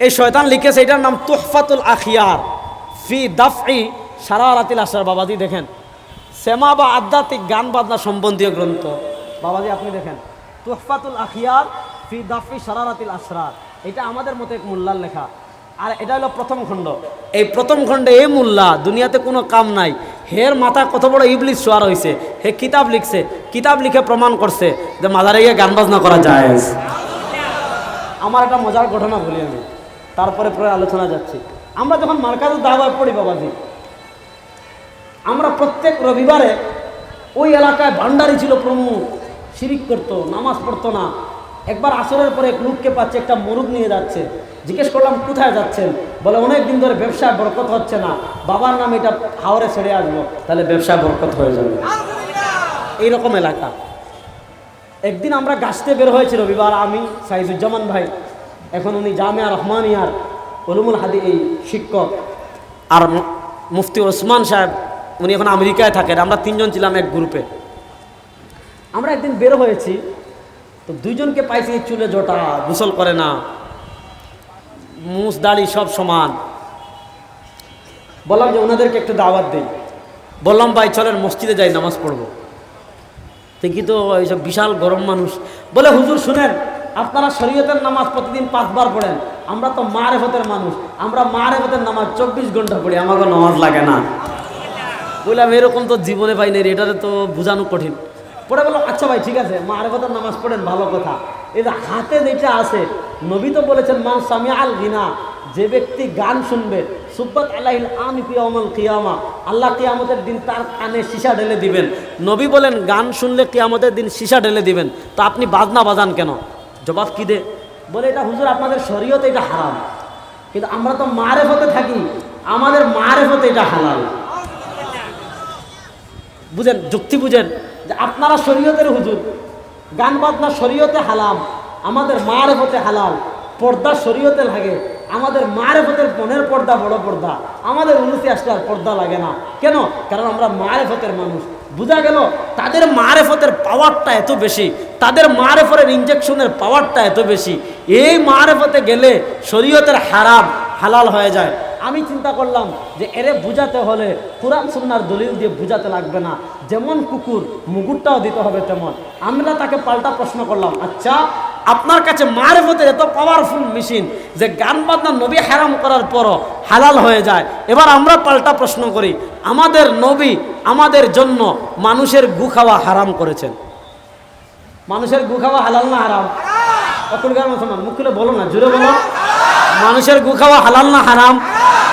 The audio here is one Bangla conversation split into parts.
এই শয়তান লিখেছে এটার নাম তুহফাতুল আখিয়ার। ফি দাফই সারা রাতিল আসার বাবাজি, দেখেন। সেমা বা আধ্যাত্মিক গান বাজনা সম্বন্ধীয় গ্রন্থ। বাবাজি, আপনি দেখেন। তুহফাতুল আখিয়ার, ফি দাফি সারা রাতিল আসরার এটা আমাদের মতো এক মোল্লার লেখা। আর এটা হলো প্রথম খণ্ড। এই প্রথম খণ্ডে এই মোল্লা দুনিয়াতে কোনো কাম নাই। হের মাথা কত বড় ইবলিস শোয়ার হয়েছে হে কিতাব লিখছে, কিতাব লিখে প্রমাণ করছে যে মাজারে গিয়ে গান বাজনা করা যায় আমার একটা মজার ঘটনা বলি আমি। তারপরে পরে আলোচনা যাচ্ছি। আমরা যখন মার্কাজের দাওয়ায় পড়ি বাবাজি, আমরা প্রত্যেক রবিবারে ওই এলাকায় ভান্ডারি ছিল প্রমুখ, শিরিক করতো, নামাজ পড়তো না। একবার আসরের পরে এক লোককে পাচ্ছে, একটা মরুদ নিয়ে যাচ্ছে। জিজ্ঞেস করলাম, কোথায় যাচ্ছেন? বলে, অনেক দিন ধরে ব্যবসায় বরকত হচ্ছে না। বাবার নাম এটা হাওড়ে ছেড়ে আসব। তাহলে ব্যবসায় বরকত হয়ে যাবে। এইরকম এলাকা। একদিন আমরা গাছতে বের হয়েছি রবিবার, আমি সাইজুজ্জামান ভাই। এখন উনি জামিয়া রহমানিয়ার ওলুমুল হাদি এই শিক্ষক। আর মুফতি ওসমান সাহেব, উনি এখন আমেরিকায় থাকেন। আমরা তিনজন ছিলাম এক গ্রুপে। আমরা একদিন বের হয়েছি, তো দুইজনকে পাইছি চুলে জটা, গোসল করে না। মুস দাড়ি সব সমান। বললাম যে ওনাদেরকে একটু দাওয়াত দেই। বললাম, ভাই, চলেন, মসজিদে যাই, নামাজ পড়ব। দেখি তো, এইসব বিশাল গরম মানুষ। বলে, হুজুর, শুনেন আপনারা শরীয়তের নামাজ প্রতিদিন পাঁচবার পড়েন। আমরা তো মারেফতের মানুষ। আমরা মারেফতের নামাজ চব্বিশ ঘণ্টা পড়ি। আমাকে নামাজ লাগে না। বললাম, এরকম তো জীবনে পাই নাই এটাতে তো বোঝানো কঠিন। পরে বললাম আচ্ছা ভাই, ঠিক আছে, মারেফতের নামাজ পড়েন, ভালো কথা। এটা হাতে যেটা আছে, নবী তো বলেছেন, মান সামি আল গিনা, যে ব্যক্তি গান শুনবে, সুব্বত আল্লাহিল আন কিয়ামাল কিয়ামা, আল্লাহ কিয়ামতের দিন তার কানে সীসা ঢেলে দিবেন। নবী বলেন, গান শুনলে কিয়ামতের দিন সীসা ঢেলে দিবেন। তো আপনি বাজনা বাজান কেন? জবাব কী দে? বলে, এটা হুজুর, আপনাদের শরীয়তে এটা হারাম। কিন্তু আমরা তো মারেফতে থাকি, আমাদের মারেফতে এটা হালাল। বুঝেন, যুক্তি বুঝেন, যে আপনারা শরীয়তের হুজুর, গান বাজনা শরীয়তে হালাম, আমাদের মারেফতে হালাল। পর্দা শরীয়তে লাগে। আমাদের মারেফতের মনের পর্দা বড় পর্দা। আমাদের উন্নতি আসলে আর পর্দা লাগে না। কেন? কারণ আমরা মারেফতের মানুষ। বোঝা গেল? তাদের মারেফতের পাওয়ারটা এত বেশি। তাদের মারেফতের ইঞ্জেকশনের পাওয়ারটা এত বেশি। এই মারেফতে গেলে শরীয়তের হারাম, হালাল হয়ে যায়। আমি চিন্তা করলাম যে এরে বুঝাতে হলে কোরআন সুন্নার দলিল দিয়ে বুঝাতে লাগবে না। যেমন কুকুর, মুগুরটাও দিতে হবে তেমন। আমরা তাকে পাল্টা প্রশ্ন করলাম আচ্ছা আপনার কাছে মারেফতের এত পাওয়ারফুল মেশিন যে গান বাজনা নবী হারাম করার পরও হালাল হয়ে যায়। এবার আমরা পাল্টা প্রশ্ন করি, আমাদের নবী আমাদের জন্য মানুষের গু খাওয়া হারাম করেছেন? মানুষের গু খাওয়া হালাল না হারাম? অকুলকার মুসলমান, মুখ খুলে বলো না জুড়ে বলো। মানুষের গু খাওয়া হালাল না হারাম?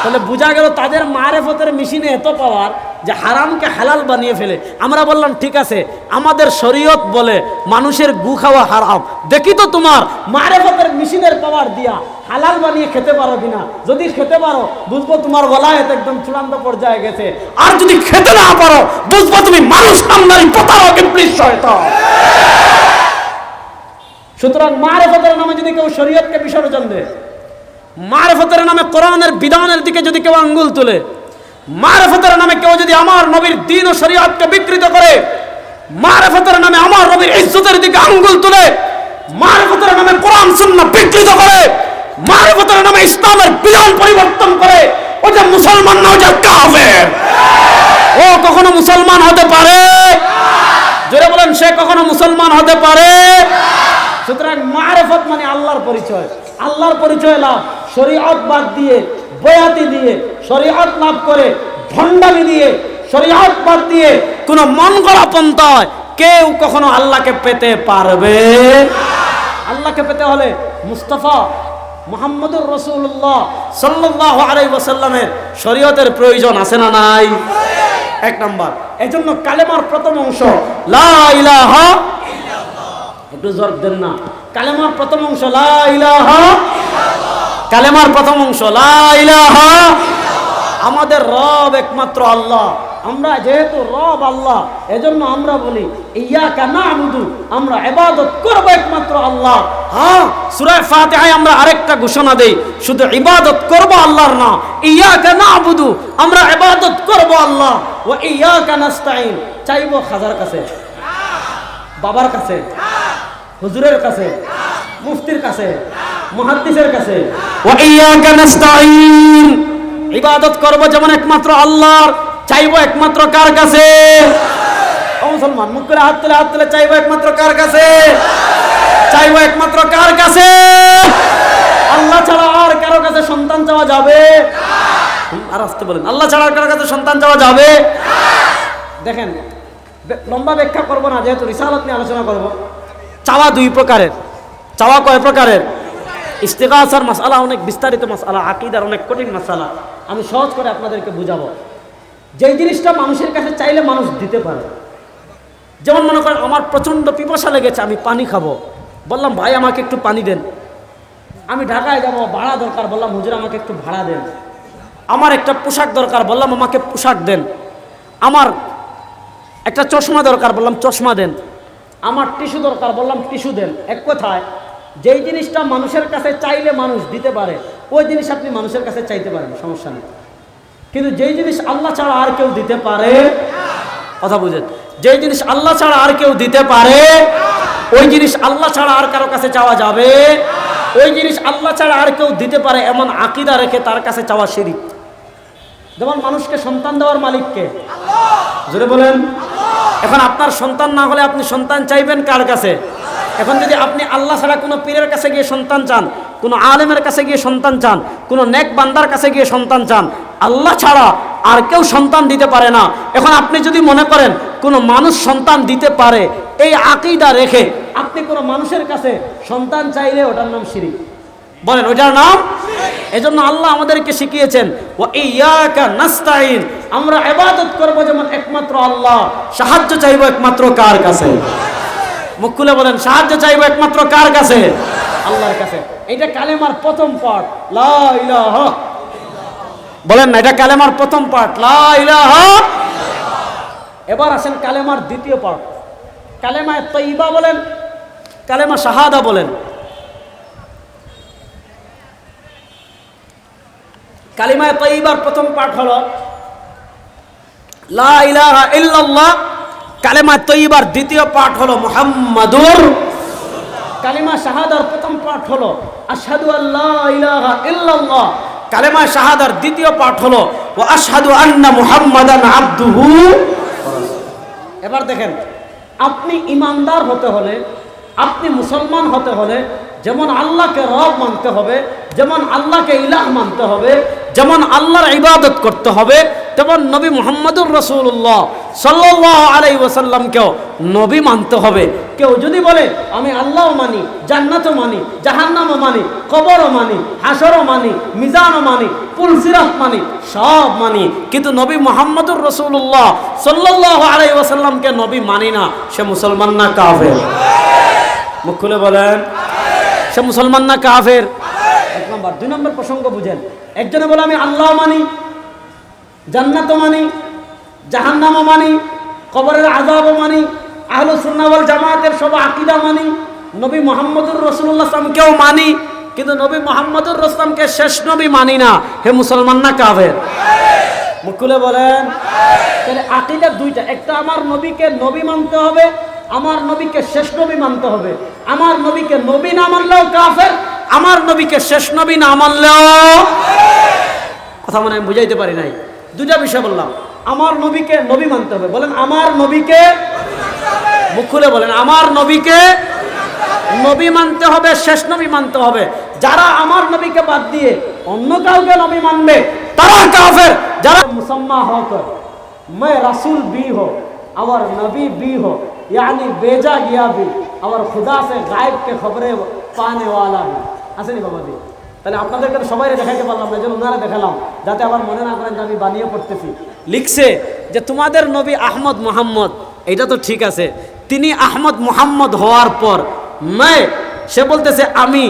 তাহলে বোঝা গেল তাদের মারেফতের মেশিনে এত পাওয়ার যে হারামকে হালাল বানিয়ে ফেলে। আমরা বললাম, ঠিক আছে, আমাদের শরীয়ত বলে মানুষের গু খাওয়া হারাম। দেখি তো তোমার মারেফতের মেশিনের পাওয়ার দিয়া হালাল বানিয়ে খেতে পারো কিনা। যদি খেতে পারো, বুঝব তোমার গলায় একদম চূড়ান্ত পর্যায়ে গেছে। আর যদি খেতে না পারো, বুঝব তুমি মানুষ নামদারি প্রতারক ইবলিস সুতরাং মারেফতের নামে যদি কেউ শরীয়তকে বিসর্জন দেয়, মারেফতের নামে কোরআনের বিধানের দিকে যদি কেউ আঙ্গুল তুলে মারেফতের নামে কেউ যদি আমার নবীর দিন ও শরীয়তকে বিকৃত করে, মারেফতের নামে আমার নবীর ইজ্জতের দিকে আঙ্গুল তুলে, মারেফতের নামে কোরআন, সুন্নাহ বিকৃত করে, মারফতের নামে ইসলামের বিধান পরিবর্তন করে, ও যে মুসলমান না, ও যে কাফের। ও কখনো মুসলমান হতে পারে? জোরে বলেন, সে কখনো মুসলমান হতে পারে? সুতরাং মারেফত মানে আল্লাহর পরিচয়। আল্লাহর পরিচয় লাভ। শরীয়ত বাদ দিয়ে বয়াতি দিয়ে, শরীয়ত লাভ করে, ভণ্ডামি দিয়ে, শরীয়ত বাদ দিয়ে কোনো মন গড়া পন্থায় কেউ কখনো আল্লাহকে পেতে পারবে আল্লাহকে পেতে হলে মুস্তফা মোহাম্মদুর রসুল্লাহ সাল্লাহ আলাই ওসাল্লামের শরীয়তের প্রয়োজন আছে না নাই? এক নম্বর। এজন্য কালেমার প্রথম অংশ, লা ইলাহা একটু জোর দেন না। কালেমার প্রথম অংশ, লা ইলাহা কালেমার প্রথম অংশ আমাদের রব একমাত্র আল্লাহ। আমরা যেহেতু রব আল্লাহ, এজন্য আমরা বলি ইয়া কানা আবুদু আমরা ইবাদত করব একমাত্র আল্লাহ। হ্যাঁ সূরা ফাতিহায় আমরা আরেকটা ঘোষণা দেই, শুধু ইবাদত করব আল্লাহর না ইয়া কানা আবুদু আমরা ইবাদত করব আল্লাহ। ও ইয়া কানাস্তাইন চাইব খাজার কাছে, বাবার কাছে, হুজুরের কাছে। মুফতির কাছে, মুহাদ্দিসের কাছে। ওয়া ইয়াকা নাস্তাঈন। ইবাদত করব যেমন একমাত্র আল্লাহর, চাইব একমাত্র কার কাছে? ও মুসলমান, মুখ করে হাত তুলে হাত তুলে, চাইব একমাত্র কার কাছে? চাইব একমাত্র কার কাছে? আল্লাহ ছাড়া আর কারও কাছে সন্তান চাওয়া যাবে? আর আসতে বলেন, আল্লাহ ছাড়া আর কারও কাছে সন্তান চাওয়া যাবে? দেখেন লম্বা ব্যাখ্যা করব না, যেহেতু রিসালত নিয়ে আলোচনা করব। চাওয়া দুই প্রকারের। চাওয়া কয় প্রকারের? ইস্তেগাসার মশালা অনেক বিস্তারিত মাসালা, আকিদার অনেক কঠিন মশালা আমি সহজ করে আপনাদেরকে বুঝাবো। যেই জিনিসটা মানুষের কাছে চাইলে মানুষ দিতে পারে। যেমন মনে করেন, আমার প্রচণ্ড পিপাসা লেগেছে, আমি পানি খাব। বললাম, ভাই, আমাকে একটু পানি দেন। আমি ঢাকায় যাব, ভাড়া দরকার, বললাম, হুজুর, আমাকে একটু ভাড়া দেন। আমার একটা পোশাক দরকার, বললাম, আমাকে পোশাক দেন। আমার একটা চশমা দরকার, বললাম, চশমা দেন। আমার টিস্যু দরকার, বললাম, টিস্যু দেন। এক কথায় যেই জিনিসটা মানুষের কাছে চাইলে মানুষ দিতে পারে, ওই জিনিস আপনি মানুষের কাছে চাইতে পারেন, সমস্যা নেই। কিন্তু যেই জিনিস আল্লাহ ছাড়া আর কেউ দিতে পারে, কথা বুঝেন, যেই জিনিস আল্লাহ ছাড়া আর কেউ দিতে পারে, ওই জিনিস আল্লাহ ছাড়া আর কারও কাছে চাওয়া যাবে, ওই জিনিস আল্লাহ ছাড়া আর কেউ দিতে পারে এমন আকিদা রেখে তার কাছে চাওয়া শিরিক। যেমন মানুষকে সন্তান দেওয়ার মালিককে, জোরে বলেন, এখন আপনার সন্তান না হলে আপনি সন্তান চাইবেন কার কাছে? এখন যদি আপনি আল্লাহ ছাড়া কোনো পীরের কাছে গিয়ে সন্তান চান, কোনো আলেমের কাছে গিয়ে সন্তান চান, কোনো নেক বান্দার কাছে গিয়ে সন্তান চান, আল্লাহ ছাড়া আর কেউ সন্তান দিতে পারে না। এখন আপনি যদি মনে করেন কোনো মানুষ সন্তান দিতে পারে, এই আকিদা রেখে আপনি কোনো মানুষের কাছে সন্তান চাইলে ওটার নাম শিরিক। বলেন ওইটার নাম এজন্য আল্লাহ আমাদেরকে শিখিয়েছেন ও ইয়াকা নাস্তাইন আমরা এবাদত করব যেমন একমাত্র আল্লাহ, সাহায্য চাইব একমাত্র কার কাছে? মুখ খুলে বলেন সাহায্য চাইব একমাত্র কার কাছে? আল্লাহর কাছে। এটা কালেমার প্রথম পাঠ। লা ইলাহা। বলেন না এটা কালেমার প্রথম পাঠ। লা ইলাহা। এবার আসেন কালেমার দ্বিতীয় পাঠ। কালেমায় তৈবা বলেন কালেমা শাহাদা বলেন। কালিমায় তৈবার প্রথম পাঠ হলো লা ইলাহা ইল্লাল্লাহ কালিমা তৈবার দ্বিতীয় পাঠ হলো মুহাম্মাদুর। কালেমা শাহাদার প্রথম পাঠ হলো আশহাদু আল্লাহ ইলাহা ইল্লাল্লাহ। কালিমা শাহাদার দ্বিতীয় পাঠ হলো ও আশহাদু আন্না মুহাম্মাদান আবদুহু। এবার দেখেন আপনি ইমানদার হতে হলে আপনি মুসলমান হতে হলে যেমন আল্লাহকে রব মানতে হবে যেমন আল্লাহকে ইলাহ মানতে হবে যেমন আল্লাহর ইবাদত করতে হবে তেমন নবী মোহাম্মদুর রসুল্লাহ সাল্লাহ আলাই ওসাল্লামকেও নবী মানতে হবে। কেউ যদি বলে, আমি আল্লাহ মানি, জান্নাতও মানি, জাহান্নামও মানি, কবরও মানি হাসরও মানি, মিজানও মানি পুলসিরাত মানি, সব মানি। কিন্তু নবী মোহাম্মদুর রসুল্লাহ সাল্লাহ আলাই ওসাল্লামকে নবী মানি না, সে মুসলমান না কাফের? মুখ খুলে বলেন। সে মুসলমান না কাফের? এক নম্বর। দুই নম্বর প্রসঙ্গ বুঝেন। একজনে বলে, আমি আল্লাহ মানি জান্নাতও মানি, জাহান্নামও মানি, কবরের আজাবও মানি আহলু সুন্নাওয়াল জামাতের সব আকিদা মানি। নবী মোহাম্মদুর রসুল্লাহ মানি, কিন্তু নবী মোহাম্মদুর রসলামকে শেষ নবী মানি না। হে মুসলমান না কাফের? মুকুলে বলেন। তাহলে আকিদা দুইটা, একটা আমার নবীকে নবী মানতে হবে, আমার নবীকে শেষ নবী মানতে হবে। আমার নবীকে নবী না মানলেও কাফের, আমার নবীকে শেষ নবী না মানলেও কথা মানে আমি বুঝাইতে পারি নাই। দুটা বিষয় বললাম আমার নবীকে নবী মানতে হবে বলেন আমার নবীকে মুখ খুলে বলেন আমার নবীকে নবী মানতে হবে শেষ নবী মানতে হবে যারা আমার নবীকে বাদ দিয়ে অন্য কাউকে নবী মানবে তারা কাফের যারা মুসম্মা হকর मैं रसूल भी हो और नबी भी हो यानी बेजा गया भी और खुदा से गायब के खबरें पाने वाला भी আসেনি বাবা দি তাহলে আপনাদেরকে তো সবাই দেখাইতে পারলাম না যে ওনারা দেখালাম, যাতে আবার মনে না করেন যে আমি বানিয়ে পড়তেছি। লিখছে যে, তোমাদের নবী আহমদ মোহাম্মদ এটা তো ঠিক আছে, তিনি আহমদ মোহাম্মদ হওয়ার পর मैं সে বলতেছে, আমি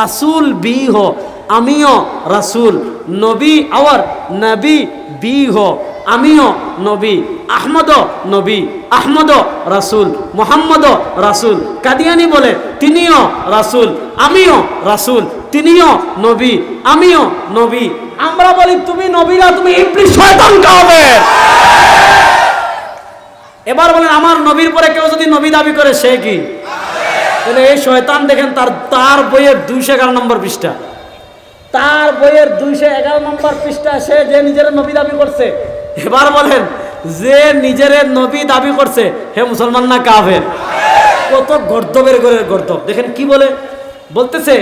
রাসূল বি হো আমিও রাসূল, নবী আওয়ার নবী বি হো আমিও নবী আহমদ নবী আহমদ রাসূল মোহাম্মদ রাসূল। কাদিয়ানি বলে, তিনিও রাসূল, আমিও রাসূল। তিনিও নবী, আমিও নবী। আমরা বলি, তুমি নবীরা তুমি শয়তান এবার বলেন, আমার নবীর পরে কেউ যদি নবী দাবি করে, সে কি? তাহলে এই শয়তান দেখেন, তার তার বইয়ের দুইশো এগারো নম্বর পৃষ্ঠা। তার বইয়ের দুইশো এগারো নম্বর পৃষ্ঠা, সে যে নিজের নবী দাবি করছে। এবার বলেন, যে নিজের নবী দাবি করছে, হে মুসলমান না কাফের? কত গর্দবের করে গর্দব। দেখেন কি বলে? বলতেছে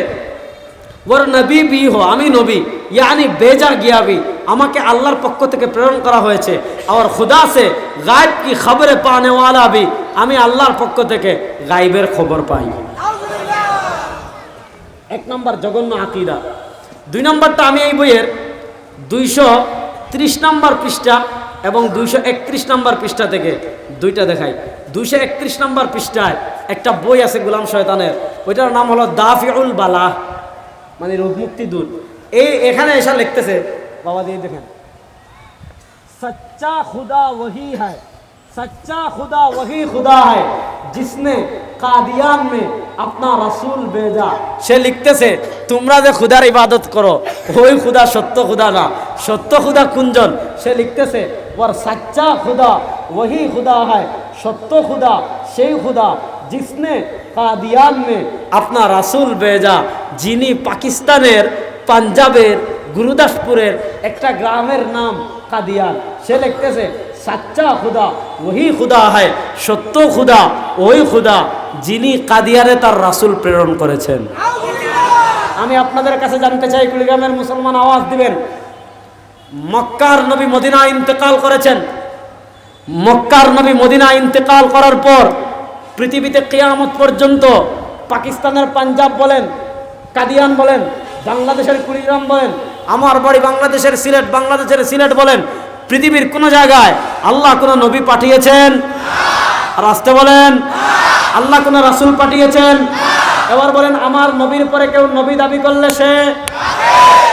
ওর নবী বি হো, আমি নবী। ইয়ানি বেজা গিয়াবি। আমাকে আল্লাহর পক্ষ থেকে প্রেরণ করা হয়েছে। আর খুদা সে গায়েব কি খবরে পানে ওয়ালা বি। আমি আল্লাহর পক্ষ থেকে গাইবের খবর পাই। এক নম্বর জঘন্য আকিদা। দুই নম্বরটা আমি এই বইয়ের দুইশো ত্রিশ নম্বর পৃষ্ঠা এবং দুইশো একত্রিশ নম্বর পৃষ্ঠা থেকে দুইটা দেখাই। দুইশো একত্রিশ নম্বর পৃষ্ঠায় একটা বই আছে গুলাম শয়তানের। ওইটার নাম হলো দাফিউল বালা মানে রোগ মুক্তি দূর এই এখানে এসে লিখতেছে বাবা দিয়ে দেখেন सच्चा खुदा वही है सच्चा खुदा वही खुदा है जिसने কাদিয়ান মে আপনা রাসূল বেজা সে লিখতেছে তোমরা যে খুদার ইবাদত করো ওই খুদা সত্য খুদা না সত্য খুদা কুঞ্জন সে লিখতেছে ওর সচ্চা খুদা वही खुदा है সত্য খুদা সেই খুদা জিসনে কাদিয়ান মে আপনার রাসুল বেজা যিনি পাকিস্তানের, পাঞ্জাবের, গুরুদাসপুরের একটা গ্রামের নাম কাদিয়ান। সে লিখতেছে, সাচ্চা খুদা, ওহি খুদা হয়, সত্য খুদা, ওই খুদা, যিনি কাদিয়ানে তার রাসুল প্রেরণ করেছেন। আমি আপনাদের কাছে জানতে চাই, কুড়িগ্রামের মুসলমান আওয়াজ দিবেন। মক্কার নবী মদিনা ইন্তেকাল করেছেন। মক্কার নবী মদিনা ইন্তেকাল করার পর পৃথিবীতে কেয়ামত পর্যন্ত পাকিস্তানের পাঞ্জাব বলেন, কাদিয়ান বলেন, বাংলাদেশের কুড়িগ্রাম বলেন, আমার বাড়ি বাংলাদেশের সিলেট বাংলাদেশের সিলেট বলেন, পৃথিবীর কোন জায়গায় আল্লাহ কোন নবী পাঠিয়েছেন? আর আসতে বলেন, আল্লাহ কোন রাসূল পাঠিয়েছেন? এবার বলেন, আমার নবীর পরে কেউ নবী দাবি করলে সে?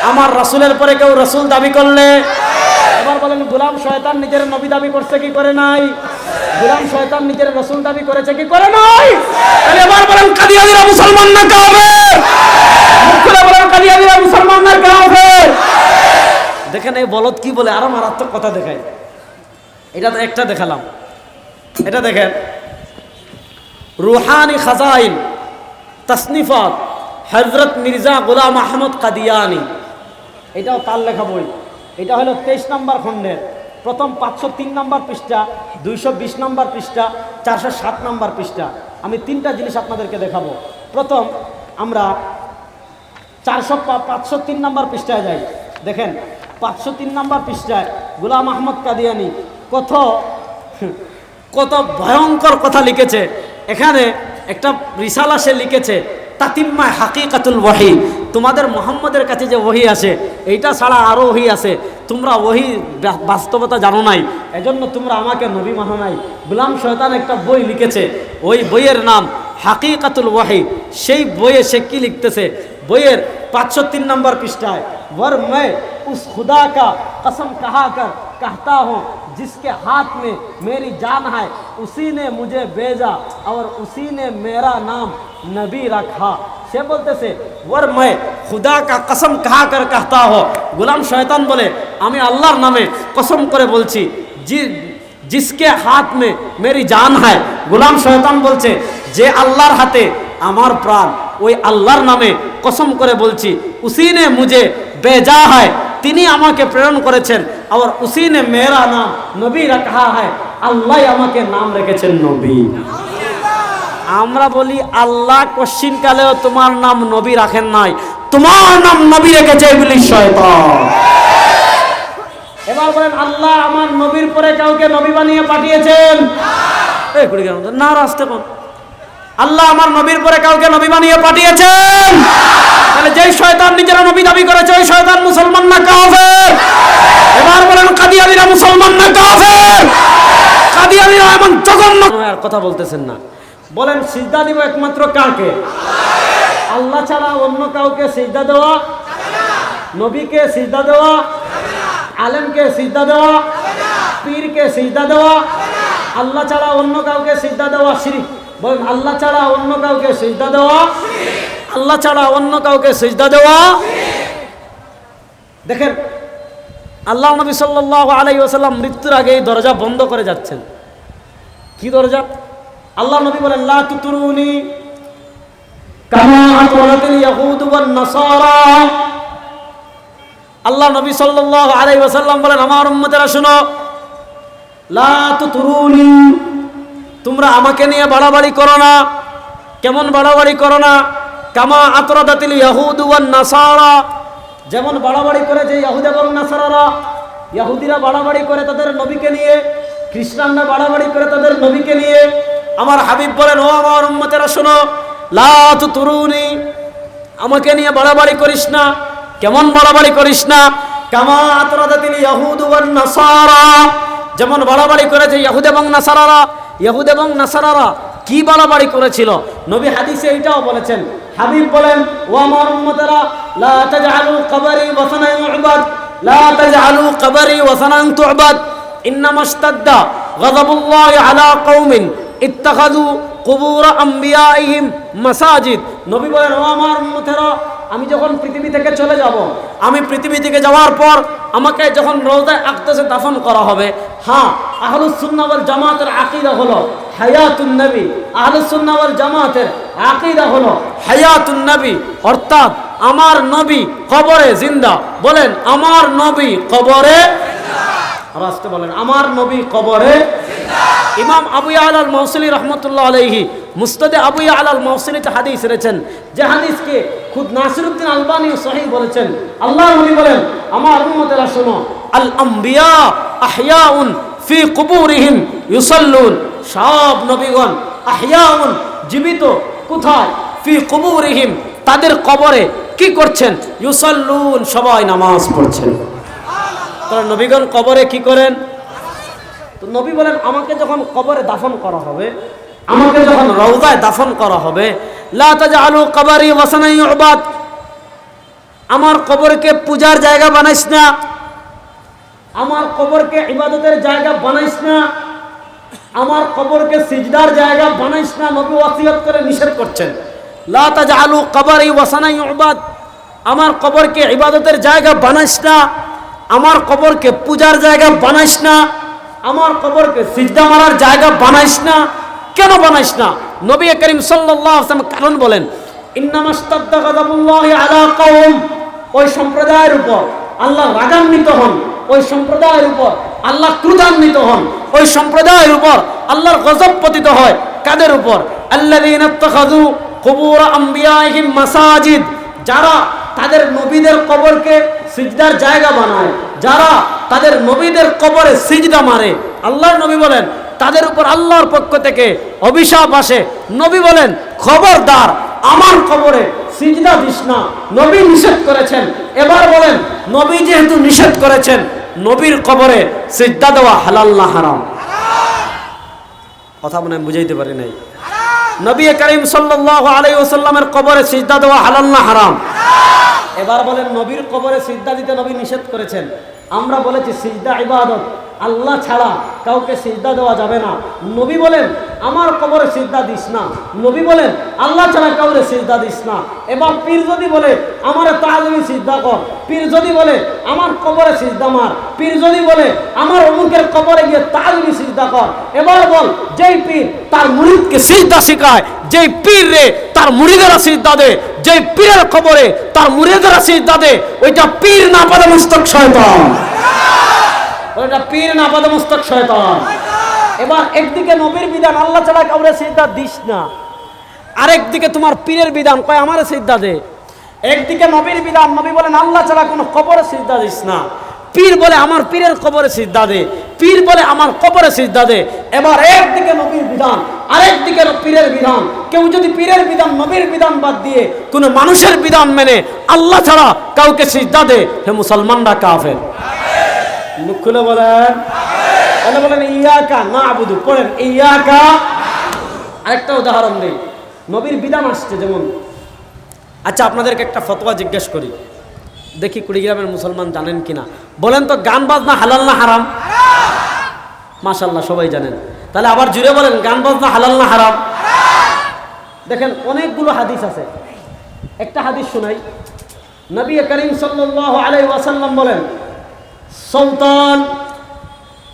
আমার রাসূলের পরে কেউ রাসুল দাবি করলে? এবার বলেন, গুলাম শয়তান নিজের নবী দাবি করছে কি করে নাই? গোলাম শয়তান নিজের রসুল দাবি করেছে কি করে নাই? তাহলে এবার বলেন কাদিয়ানিরা মুসলমান না কাফের? মুখ বলেন কাদিয়ানিরা মুসলমান না কাফের? দেখেন এই বলদ কি বলে? আরও মারাত্মক কথা দেখায়। এটা তো একটা দেখালাম। এটা দেখেন। রুহানি খাজাইন, তসনিফাত হজরত মির্জা গোলাম আহমদ কাদিয়ানি। এটাও তার লেখা বই। এটা হলো তেইশ নম্বর খণ্ডের। প্রথম পাঁচশো তিন নম্বর পৃষ্ঠা, দুইশো বিশ নম্বর পৃষ্ঠা, চারশো সাত নম্বর পৃষ্ঠা। আমি তিনটা জিনিস আপনাদেরকে দেখাবো। প্রথম, আমরা চারশো পাঁচশো তিন নম্বর পৃষ্ঠায় যাই। দেখেন, পাঁচশো তিন নম্বর পৃষ্ঠায় গুলাম আহমদ কাদিয়ানি কত কত ভয়ঙ্কর কথা লিখেছে। এখানে একটা রিসালা সে লিখেছে তাতিম্মায় হাকিকাতুল ওয়াহি তোমাদের মোহাম্মদের কাছে যে ওহি আছে এইটা ছাড়া আরও ওহি আছে তোমরা ওহি বা- বাস্তবতা জানো নাই এজন্য তোমরা আমাকে নবী মানো নাই গুলাম শয়তান একটা বই লিখেছে ওই বইয়ের নাম হাকিকাতুল ওয়াহি সেই বইয়ে সে কি লিখতেছে বইয়ের পাঁচশো তিন নম্বর পৃষ্ঠায় वर मैं उस खुदा का कसम कहा कर कहता हूँ जिसके हाथ में मेरी जान है उसी ने मुझे भेजा और उसी ने मेरा नाम नबी रखा সে বলতেছে ওর मैं खुदा का कसम कहा कर कहता हो গোলাম শয়তান বলে আমি আল্লাহর নামে কসম করে বলছি জি জিসকে হাত মে মেরি জান হয় গোলাম শয়তান বলছে যে আল্লাহর হাতে আমার প্রাণ ওই আল্লাহর নামে কসম করে বলছি উসি নে মুঝে বেজা হয় তিনি আমাকে প্রেরণ করেছেন আর উসি নে মেরা নাম নবী রাখা হয় আল্লাহ আমাকে নাম রেখেছেন নবী আমরা বলি, আল্লাহ কশ্চিন কালেও তোমার নাম নবী রাখেন নাই। তোমার নাম নবী রেখেছে এগুলি শয়তান। এবার বলেন, আল্লাহ আমার নবীর পরে কাউকে নবী বানিয়ে পাঠিয়েছেন? না আসতে কোন আল্লাহ আমার নবীর পরে কাউকে নবী বানিয়ে পাঠিয়েছেন? তাহলে যেই শয়তান নিজেরা নবী দাবি করেছে, ওই শয়তান মুসলমান না কাফের? এবার বলেন, কাদিয়ানিরা মুসলমান না কাফের? কাদিয়ানিরা এমন জঘন্য আর কথা বলতেছেন না। বলেন, সিজদা দিব একমাত্র কাকে আল্লাহ ছাড়া অন্য কাউকে সিজদা দেওয়া? নবীকে সিজদা দেওয়া? আলেমকে সিজদা দেওয়া? পীরকে সিজদা দেওয়া? আল্লাহ ছাড়া অন্য কাউকে সিজদা দেওয়া শিরিক? বলেন, আল্লাহ ছাড়া অন্য কাউকে সিজদা দেওয়া? আল্লাহ ছাড়া অন্য কাউকে সিজদা দেওয়া? দেখেন, আল্লাহ নবী সাল্লাল্লাহু আলাইহি ওয়াসাল্লাম মৃত্যুর আগে এই দরজা বন্ধ করে যাচ্ছেন। কি দরজা? আল্লাহ নবী বলেন, লা তুতুরুনি কামা আতরাতিল ইয়াহুদ ওয়ান নাসারা। আল্লাহ নবী সাল্লাল্লাহু আলাইহি ওয়াসাল্লাম বলেন, আমার উম্মতেরা শুনো, লা তুতুরুনি, তোমরা আমাকে নিয়ে বাড়াবাড়ি করো না। কেমন বাড়াবাড়ি করো না? কামা আতরাদাতিল ইয়াহুদ ওয়ান নাসারা। যেমন বাড়াবাড়ি করে যে ইয়াহুদ এবং নাসারারা, ইয়াহুদিরা বাড়াবাড়ি করে তাদের নবীকে নিয়ে, খ্রিস্টানরা বাড়াবাড়ি করে তাদের নবীকে নিয়ে আমার হাবিব বলেন, ও আমার উম্মতেরা, শোনো, লা তরুণী আমাকে নিয়ে বাড়াবাড়ি করিস না, কেমন বাড়াবাড়ি করিস না, কামা আতরাদাতিল ইয়াহুদ ওয়ান নাসারা। যেমন বাড়াবাড়ি করেছে ইয়াহুদ এবং নাসারারা, ইয়াহুদ এবং নাসারারা কি বাড়াবাড়ি করেছিল? নবী হাদিসে এইটাও বলেছেন, হাবিব বলেন, ও আমার উম্মতেরা, লা তাজআলু কবরি ওয়াসানান ইউবাদ লা তাজআলু কবরি ওয়াসানান তুবাদ ইন্নামা ইসতাদ্দা গাযাবুল্লাহি আলা কওমিন ইত্তাখাযু কুবুর আম্বিয়াইহিম মাসাজিদ। নবী বলেন, ও আমার উম্মতেরা, আমি যখন পৃথিবী থেকে চলে যাব, আমি পৃথিবী থেকে যাওয়ার পর আমাকে যখন রোজায় আকদাসে দাফন করা হবে হ্যাঁ আহলুস সুন্নাহ ওয়াল জামাতের আকীদা হলো হায়াতুন নবী। আহলুস সুন্নাহ ওয়াল জামাতের আকীদা হলো হায়াতুন নবী। অর্থাৎ আমার নবী কবরে জিন্দা। বলেন, আমার নবী কবরে রাস্তে বলেন, আমার নবী কবরে ইমাম আবু আলাল মৌসুলি রহমতুল্লাহ আলহি মুস্তাদে আবু আলাল মৌসুলিতে হাদিস এনেছেন, যে হাদিসকে খুদ নাসিরুদ্দিন আলবানি সহি বলেছেন। আল্লাহ নবী বলেন, আমার উম্মতেরা শোনো আল আম্বিয়া আহয়াউন ফি কুবুরিহিম ইউসাল্লুন। সব নবীগণ আহয়াউন জীবিত কোথায়? ফি কুবুরিহিম, তাদের কবরে কি করছেন? ইউসাল্লুন, সবাই নামাজ পড়ছেন। তারা নবীগণ কবরে কি করেন? তো নবী বলেন, আমাকে যখন কবরে দাফন করা হবে, আমাকে যখন রৌদায় দাফন করা হবে, লা তাজআলু কবরি ওয়াসানাই ইউবাদ, আমার কবরকে পূজার জায়গা বানাইস না, আমার কবরকে ইবাদতের জায়গা বানাইস না, আমার কবরকে সিজদার জায়গা বানাইস না, নবী ওয়াসিয়ত করে নিষেধ করছেন। লা তাজআলু কবরি ওয়াসানাই ইউবাদ, আমার কবরকে ইবাদতের জায়গা বানাইস না আমার কবরকে পূজার জায়গা বানাইস না, আমার কবরকে সিজদা মারার জায়গা বানাইস না। কেন বানাইস না? নবী করিম সাল্লাল্লাহু আলাইহি কারণ বলেন ওই সম্প্রদায়ের উপর আল্লাহ রাগান্বিত হন, ওই সম্প্রদায়ের উপর আল্লাহ ক্রুধান্বিত হন, ওই সম্প্রদায়ের উপর আল্লাহর গজব পতিত হয়। কাদের উপর? মাসাজিদ, যারা তাদের নবীদের কবরকে সিজদার জায়গা বানায়। যারা তাদের নবীদের কবরে সিজদা মারে। আল্লাহর নবী বলেন, তাদের উপর আল্লাহর পক্ষ থেকে অভিশাপ আসে। নবী বলেন, খবরদার, আমার কবরে সিজদা দিস না। নবী নিষেধ করেছেন। এবার বলেন, নবী যেহেতু নিষেধ করেছেন, নবীর কবরে সিজদা দেওয়া হালাল না হারাম? কথা মনে বুঝাইতে পারি নাই। নবী করিম সাল্লাল্লাহু আলাইহি ওয়াসাল্লামের কবরে সিজদা দেওয়া হালাল না হারাম? এবার বলেন, নবীর কবরে সিজদা দিতে নবী নিষেধ করেছেন। আমরা বলেছি, সিজদা ইবাদত, আল্লাহ ছাড়া কাউকে সিজদা দেওয়া যাবে না। নবী বলেন, আমার কবরে সিজদা দিস না। নবী বলেন, আল্লাহ ছাড়া কাউরে সিজদা দিস না। এবার পীর যদি বলে, আমার তাজমি সিজদা কর। পীর যদি বলে, আমার কবরে সিজদা মার। পীর যদি বলে, আমার অমুকের কবরে গিয়ে তাজমি সিজদা কর। এবার বল, যেই পীর তার মুরিদকে সিজদা শেখায়, যেই পীর রে তার মুরিদেরা সিজদা দে যেই পীরের কবরে তার মুরিদেরা সিজদা দে ওইটা পীর না পাদা মস্তক শয়তান। ওইটা পীর না পাদা মস্তক শয়তান। এবার একদিকে নবীর বিধান, আল্লাহ ছাড়া কাউরে সিজদা দিস না। আরেকদিকে তোমার পীরের বিধান, কয় আমার সিজদা দে। একদিকে নবীর বিধান, নবী বলেন, আল্লাহ ছাড়া কোনো কবরে সিদ্ধা দিস না। পীর বলে আমার পীরের কবরে সিজদা দে, পীর বলে আমার কবরে সিজদা দে। এবার একদিকে নবীর বিধান, আরেকদিকে পীরের বিধান। কেউ যদি পীরের বিধান, নবীর বিধান বাদ দিয়ে কোনো মানুষের বিধান মেনে আল্লাহ ছাড়া কাউকে সিজদা দে, হে মুসলমানরা কাফের। মুখ খুলে বলেন। তাহলে বলেন, ইয়াকা না আবুদু পড়েন, ইয়াকা আরেকটা উদাহরণ দেই, নবীর বিধান আসছে যেমন। আচ্ছা আপনাদেরকে একটা ফতোয়া জিজ্ঞেস করি। দেখি কুড়িগ্রামের মুসলমান জানেন কিনা। বলেন তো, গান বাজনা হালাল না হারাম? মাশাল্লাহ সবাই জানেন। তাহলে আবার জুড়ে বলেন, গান বাজনা হালাল না হারাম? দেখেন, অনেকগুলো হাদিস আছে। একটা হাদিস শোনাই। নবী করিম সাল্লাল্লাহু আলাইহি ওয়াসাল্লাম বলেন সৌতান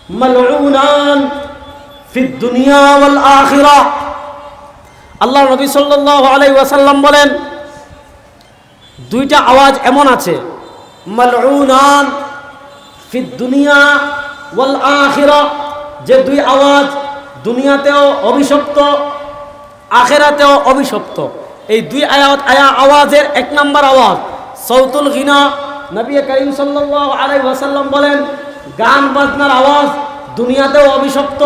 মালউনান ফি দুনিয়া ওয়াল আখিরা। আল্লাহ নবী সাল্লাল্লাহু আলাইহি ওয়াসাল্লাম বলেন দুইটা আওয়াজ এমন আছে। দুনিয়া ওয়াল আখিরা। যে দুই আওয়াজ দুনিয়াতেও অভিশপ্ত, আখেরাতেও অভিশপ্ত। এই দুই আয়াত আয়া আওয়াজের এক নম্বর আওয়াজ সৌতুল গিনা। নবী করিম সাল্লাল্লাহু বলেন, গান বাজনার আওয়াজ দুনিয়াতেও অভিশপ্ত,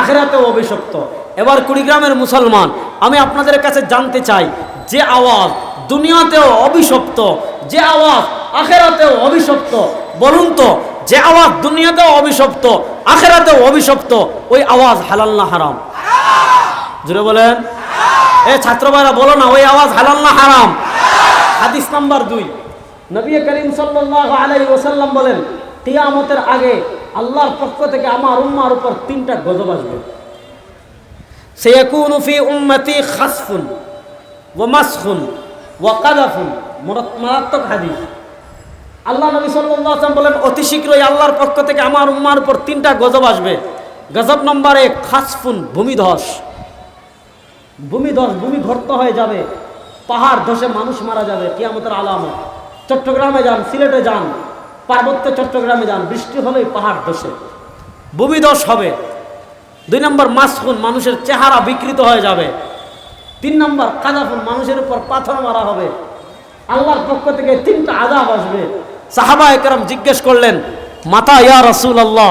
আখেরাতেও অভিশপ্ত। এবার কুড়িগ্রামের মুসলমান, আমি আপনাদের কাছে জানতে চাই, যে আওয়াজ দুনিয়াতেও অভিশপ্ত, যে আওয়াজ আখেরাতেও অভিশপ্ত, বলুন তো, যে আওয়াজ দুনিয়াতেও অভিশপ্ত, আখেরাতেও অভিশপ্ত, ওই আওয়াজ হালাল না হারাম? জুড়ে বলেন। এ ছাত্র ভাইরা বলো না, ওই আওয়াজ হালাল না হারাম? হাদিস নাম্বার দুই। নবী করিম সাল্লাল্লাহু আলাইহি ওয়াসাল্লাম বলেন, কিয়ামতের আগে আল্লাহর পক্ষ থেকে আমার উম্মার উপর তিনটা গজব আসবে। সেয়াকুনু ফি উম্মতি খাসফুন ওয়া মাসখুন। ওয়া কাদাফুন মারাত- মারাত্মক হাদিস। আল্লাহ নবী ওয়াসাল্লাম বলেন, অতি শীঘ্রই আল্লাহর পক্ষ থেকে আমার উম্মার উপর তিনটা গজব আসবে। গজব নম্বর এক, খাসফুন, ভূমিধস। ভূমিধস, ভূমি ঘর্ত হয়ে যাবে। পাহাড় ধসে মানুষ মারা যাবে, কিয়ামতের আলামত। চট্টগ্রামে যান, সিলেটে যান, পার্বত্য চট্টগ্রামে যান, বৃষ্টি হলেই পাহাড় ধসে। ভূমিধস হবে। দুই নম্বর, মাসখুন, মানুষের চেহারা বিকৃত হয়ে যাবে। তিন নম্বর কাদাফুন মানুষের উপর পাথর মারা হবে। আল্লাহর পক্ষ থেকে তিনটা আজাব আসবে। সাহাবা একরাম জিজ্ঞেস করলেন, মাতা ইয়া রসুল আল্লাহ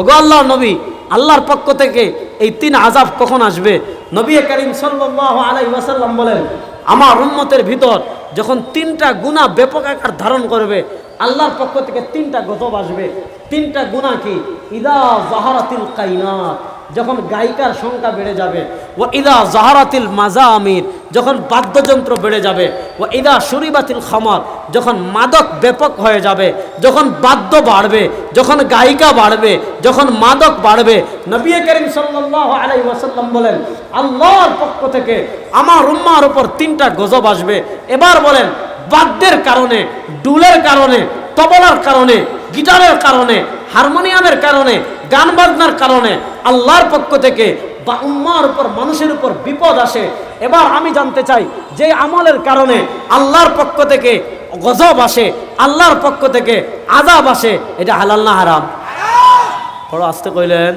ওগো আল্লাহ নবী, আল্লাহর পক্ষ থেকে এই তিন আজাব কখন আসবে? নবী করিম সাল্লাল্লাহু আলাইহি ওয়াসাল্লাম বলেন, আমার উন্মতের ভিতর যখন তিনটা গুণা ব্যাপক আকার ধারণ করবে, আল্লাহর পক্ষ থেকে তিনটা গজব আসবে। তিনটা গুণা কি? ইদা জাহারাতিল কাইনাত। যখন গায়িকার সংখ্যা বেড়ে যাবে ও ইদা জাহারাতিল মাজা আমির যখন বাদ্যযন্ত্র বেড়ে যাবে ও ইদা সুরিবাতিল খামার, যখন মাদক ব্যাপক হয়ে যাবে, যখন বাদ্য বাড়বে, যখন গায়িকা বাড়বে, যখন মাদক বাড়বে, নবী করিম সাল্লাল্লাহু আলাইহি ওয়াসাল্লাম বলেন, আল্লাহর পক্ষ থেকে আমার উম্মার উপর তিনটা গজব আসবে। এবার বলেন, বাদ্যের কারণে, ডুলের কারণে, তবলার কারণে, গিটারের কারণে, হারমোনিয়ামের কারণে গান বাজনার কারণে আল্লাহর পক্ষ থেকে বা উম্মার উপর, মানুষের উপর বিপদ আসে। এবার আমি জানতে চাই, যে আমলের কারণে আল্লাহর পক্ষ থেকে গজব আসে, আল্লাহর পক্ষ থেকে আজাব আসে, এটা হালাল না হারাম? বড় আসতে কইলেন।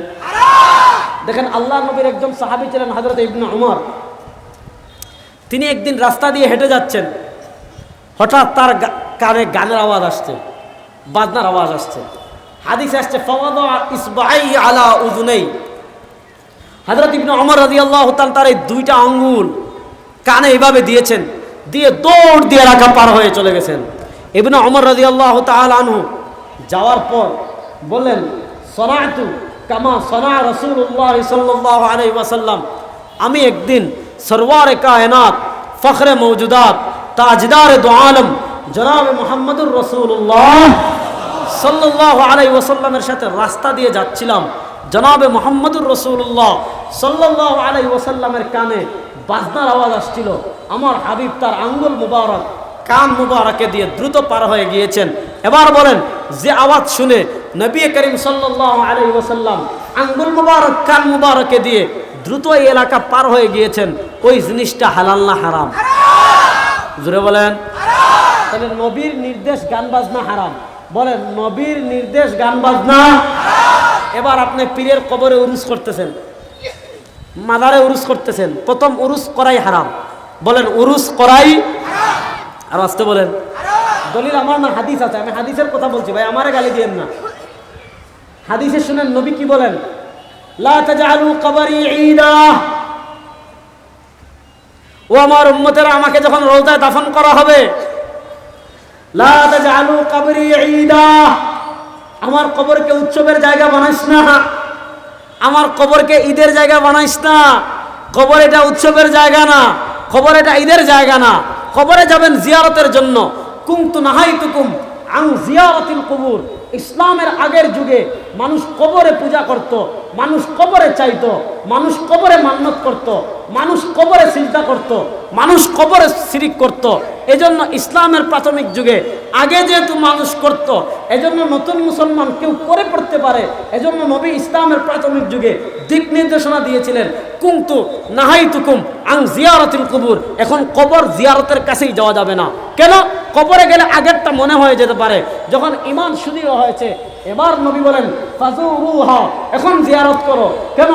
দেখেন, আল্লাহ নবীর একজন সাহাবি ছিলেন হজরত ইবনে উমর। তিনি একদিন রাস্তা দিয়ে হেঁটে যাচ্ছেন। হঠাৎ তার কানে গানের আওয়াজ আসছে, বাজনার আওয়াজ আসছে। হাদিস আসছে ইসবাই আলা উজুনাই হযরত ইবনে ওমর রাদিয়াল্লাহু তাআলা তার এই দুইটা আঙ্গুল কানে এভাবে দিয়েছেন, দিয়ে দৌড় দিয়ে রাখা পার হয়ে চলে গেছেন। ইবনে ওমর রাদিয়াল্লাহু তাআলা আনহু যাওয়ার পর বললেন সনাতু কামা সনা রাসূলুল্লাহ সাল্লাল্লাহু আলাইহি ওয়াসাল্লাম। আমি একদিন সরওয়ারে কায়নাত, ফখরে মৌজুদাত তাজদার দু জনাব মোহাম্মদুর রসুল্লাহ সাল্লাহ আলাই ওসাল্লামের সাথে রাস্তা দিয়ে যাচ্ছিলাম। জনাবে মোহাম্মদুর রসুল্লাহ সাল্লাহ আলাই ওসাল্লামের কানে বাজনার আওয়াজ আসছিল। আমার হাবিব তার আঙ্গুল মুবারক কান মুবারকে দিয়ে দ্রুত পার হয়ে গিয়েছেন। এবার বলেন যে আওয়াজ শুনে নবী করিম সাল্লাহ আলাই ওসাল্লাম আঙ্গুল মুবারক কান মুবারকে দিয়ে দ্রুত এই এলাকা পার হয়ে গিয়েছেন ওই জিনিসটা হালাল না হারাম? জুড়ে বলেন। তাহলে নবীর নির্দেশ গান বাজনা হারাম। বলেন, নবীর নির্দেশ গান বাজনা। এবার আপনি পীরের কবরে উরুস করতেছেন, মাদারে উরুস করতেছেন, প্রথম উরুস করাই হারাম। বলেন, উরুস করাই আর আসতে বলেন, দলিল আমার না, হাদিস আছে, আমি হাদিসের কথা বলছি, ভাই, আমারে গালি দিয়েন না। হাদিসে শুনেন, নবী কি বলেন? লা ও আমার উম্মতেরা, আমাকে যখন রোজায় দাফন করা হবে লা তাজআলু কবরি ঈদা আমার কবরকে উৎসবের জায়গা বানাইস না। আমার কবরকে ঈদের জায়গা বানাইস না। কবর এটা উৎসবের জায়গা না। কবর এটা ঈদের জায়গা না। কবরে যাবেন জিয়ারতের জন্য। কুম কুমতু নাহাই তুকুম আং জিয়ারতিল কবুর। ইসলামের আগের যুগে মানুষ কবরে পূজা করত, মানুষ কবরে চাইত, মানুষ কবরে মান্নত করত, মানুষ কবরে চিন্তা করত, মানুষ কবরে শিরিক করত। এজন্য ইসলামের প্রাথমিক যুগে আগে যেহেতু মানুষ করত, এজন্য নতুন মুসলমান কেউ করে পড়তে পারে। এজন্য নবী ইসলামের প্রাথমিক যুগে দিক নির্দেশনা দিয়েছিলেন, কুন্তু নাহাই তুকুম আং জিয়ারতুল কুবুর। এখন কবর জিয়ারতের কাছেই যাওয়া যাবে না। কেন? কবরে গেলে আগেরটা মনে হয়ে যেতে পারে। যখন ইমান সুদৃঢ় হয়েছে, এবার নবী বলেন এখন জিয়ারত করো। কেন?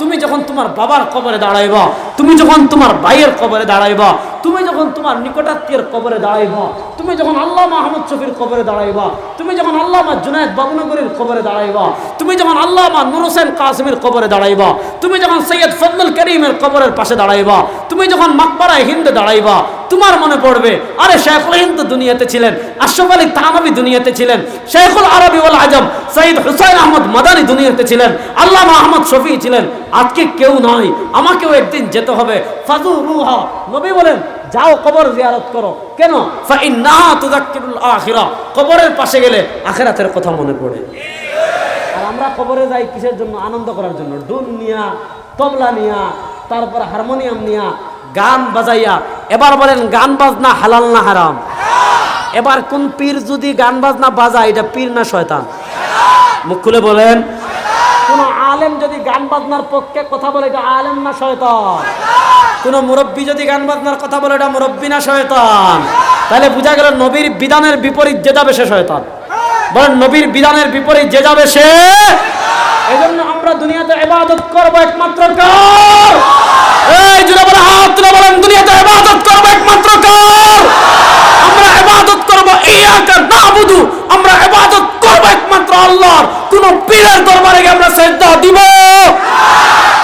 তুমি যখন তোমার বাবার কবরে দাঁড়াইবা, তুমি যখন তোমার ভাইয়ের কবরে দাঁড়াইবা, তুমি যখন তোমার নিকটাত্মীয়ের কবরে দাঁড়াইবা, তুমি যখন আল্লাহ মাহমুদ শফির কবরে দাঁড়াইবা, তুমি যখন আল্লাহ জুনায়দ বাবুনগরের কবরে দাঁড়াইবা, তুমি যখন আল্লাহ নুর হোসেন কাসিমের কবরে দাঁড়াইবা, তুমি যখন সৈয়দ ফজলুল করিমের কবরের পাশে দাঁড়াইবা তুমি যখন মাকবারায় হিন্দে দাঁড়াইবা, তোমার মনে পড়বে, আরে শেখুল হিন্দ দুনিয়াতে ছিলেন, আশরফ আলী তানবী দুনিয়াতে ছিলেন, শেখুল আরবি ওয়াল আজম সঈদ হুসাইন আহমদ মাদানী দুনিয়াতে ছিলেন আল্লাহ আহমদ শফি ছিলেন, আজকে কেউ নয় আমাকেও একদিন যেতে হবে। ফাজু রুহা, নবী বলেন, যাও কবর জিয়ারত করো। কেন? আখিরা। কবরের পাশে গেলে আখিরাতের কথা মনে পড়ে। আর আমরা কবরে যাই কিসের জন্য? আনন্দ করার জন্য। ডুন নিয়া তবলা নিয়া, তারপর হারমোনিয়াম নিয়া গান বাজাইয়া। এবার বলেন, গান বাজনা হালাল না হারাম? এবার কোন পীর যদি গান বাজনা বাজায়, এটা পীর না শয়তান? মুখ খুলে বলেন। কোন আলেম যদি গান বাজনার পক্ষে কথা বলে, এটা আলেম না শয়তান? কোন মুরব্বী যদি গান বাজনার কথা বলে, এটা মুরব্বী না শয়তান? তাহলে বোঝা গেল, নবীর বিধানের বিপরীত যে যাবে সে শয়তান। বলেন, নবীর বিধানের বিপরীত যে যাবে সে? এই জন্য আমরা দুনিয়াতে ইবাদত করব একমাত্র কার? এই জুড়ে বলে, হাত তুলে বলেন, দুনিয়াতে ইবাদত করব একমাত্র কার? আমরা ইবাদত করব ইয়াকা নাবুদু, আমরা ইবাদত করব একমাত্র আল্লাহর। কোন পীরের দরবারে গিয়ে আমরা সেজদা দিব। না